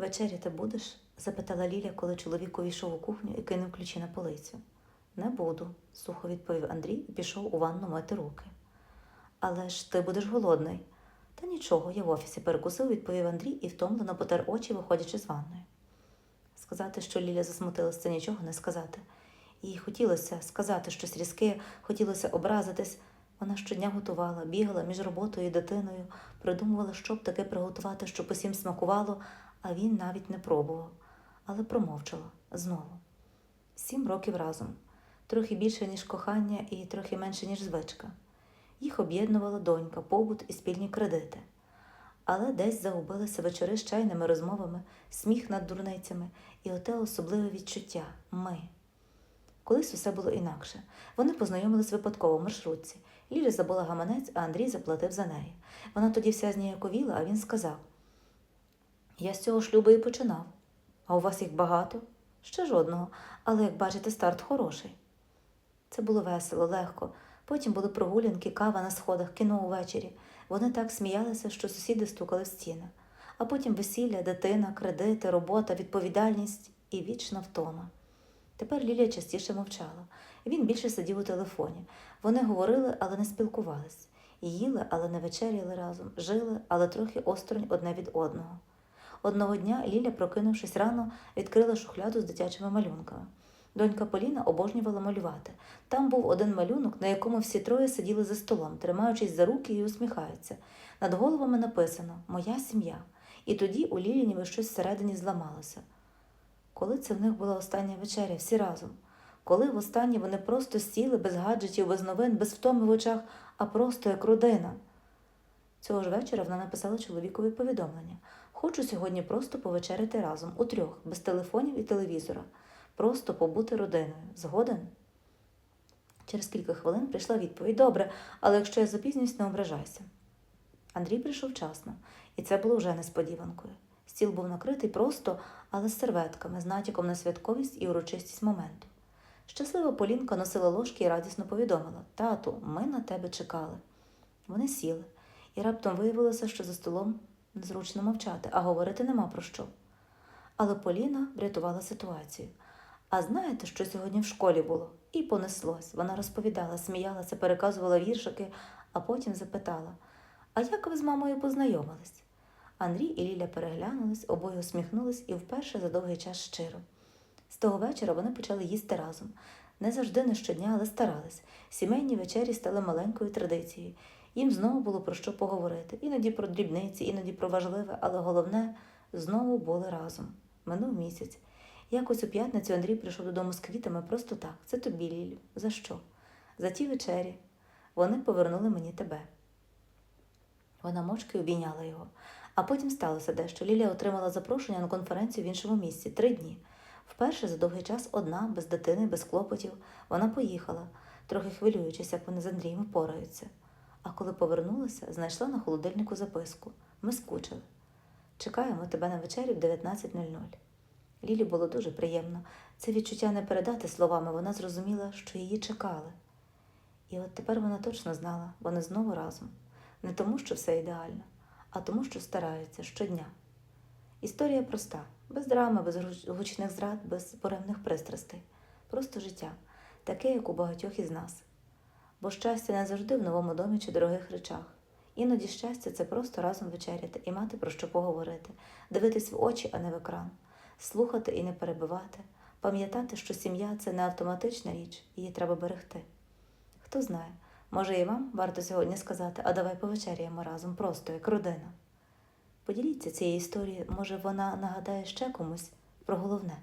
Вечеряти будеш? запитала Ліля, коли чоловік увійшов у кухню і кинув ключі на полицю. Не буду, сухо відповів Андрій і пішов у ванну мити руки. Але ж ти будеш голодний. Та нічого, я в офісі перекусив, відповів Андрій і втомлено потер очі, виходячи з ванної. Сказати, що Ліля засмутилась, це нічого не сказати. Їй хотілося сказати щось різке, хотілося образитись. Вона щодня готувала, бігала між роботою і дитиною, придумувала, що б таке приготувати, щоб усім смакувало, а він навіть не пробував, але промовчала знову. Сім років разом, трохи більше, ніж кохання, і трохи менше, ніж звичка. Їх об'єднувала донька, побут і спільні кредити. Але десь загубилися вечори з чайними розмовами, сміх над дурницями і оте особливе відчуття ми. Колись усе було інакше. Вони познайомились випадково в маршрутці. Ліля забула гаманець, а Андрій заплатив за неї. Вона тоді вся зніяковіла, а він сказав: Я з цього шлюбу і починав. А у вас їх багато? Ще жодного, але, як бачите, старт хороший. Це було весело, легко. Потім були прогулянки, кава на сходах, кіно увечері. Вони так сміялися, що сусіди стукали в стіни. А потім весілля, дитина, кредити, робота, відповідальність і вічна втома. Тепер Лілія частіше мовчала. Він більше сидів у телефоні. Вони говорили, але не спілкувались. Їли, але не вечеряли разом, жили, але трохи осторонь одне від одного. Одного дня Ліля, прокинувшись рано, відкрила шухляду з дитячими малюнками. Донька Поліна обожнювала малювати. Там був один малюнок, на якому всі троє сиділи за столом, тримаючись за руки і усміхаються. Над головами написано Моя сім'я. І тоді у Лілі ніби щось всередині зламалося. Коли це в них була остання вечеря, всі разом? Коли востаннє вони просто сіли без гаджетів, без новин, без втоми в очах, а просто як родина. Цього ж вечора вона написала чоловікові повідомлення. Хочу сьогодні просто повечеряти разом, у трьох, без телефонів і телевізора. Просто побути родиною. Згоден? Через кілька хвилин прийшла відповідь Добре, але якщо я запізнююсь, не ображайся. Андрій прийшов вчасно, і це було вже несподіванкою. Стіл був накритий просто, але з серветками, з натяком на святковість і урочистість моменту. Щаслива Полінка носила ложки і радісно повідомила Тату, ми на тебе чекали. Вони сіли, і раптом виявилося, що за столом незручно мовчати, а говорити нема про що. Але Поліна врятувала ситуацію. А знаєте, що сьогодні в школі було? І понеслось. Вона розповідала, сміялася, переказувала віршики, а потім запитала: А як ви з мамою познайомились? Андрій і Ліля переглянулись, обоє усміхнулись і вперше за довгий час щиро. З того вечора вони почали їсти разом. Не завжди не щодня, але старались. Сімейні вечері стали маленькою традицією. Їм знову було про що поговорити. Іноді про дрібниці, іноді про важливе, але головне знову були разом. Минув місяць. Якось у п'ятницю Андрій прийшов додому з квітами просто так. Це тобі, Лілю. За що? За ті вечері. Вони повернули мені тебе. Вона мовчки обійняла його. А потім сталося дещо. Лілія отримала запрошення на конференцію в іншому місці три дні. Вперше за довгий час одна, без дитини, без клопотів, вона поїхала, трохи хвилюючись, як вони з Андрієм впораються. А коли повернулася, знайшла на холодильнику записку. Ми скучили. Чекаємо тебе на вечері в 19.00. Лілі було дуже приємно. Це відчуття не передати словами, вона зрозуміла, що її чекали. І от тепер вона точно знала, вони знову разом. Не тому, що все ідеально, а тому, що стараються щодня. Історія проста, без драми, без гучних зрад, без буремних пристрастей. Просто життя, таке, як у багатьох із нас. Бо щастя не завжди в новому домі чи дорогих речах. Іноді щастя це просто разом вечеряти і мати про що поговорити, дивитись в очі, а не в екран, слухати і не перебивати, пам'ятати, що сім'я це не автоматична річ, її треба берегти. Хто знає, може і вам варто сьогодні сказати, а давай повечеряємо разом, просто як родина. Поділіться цією історією, може вона нагадає ще комусь про головне.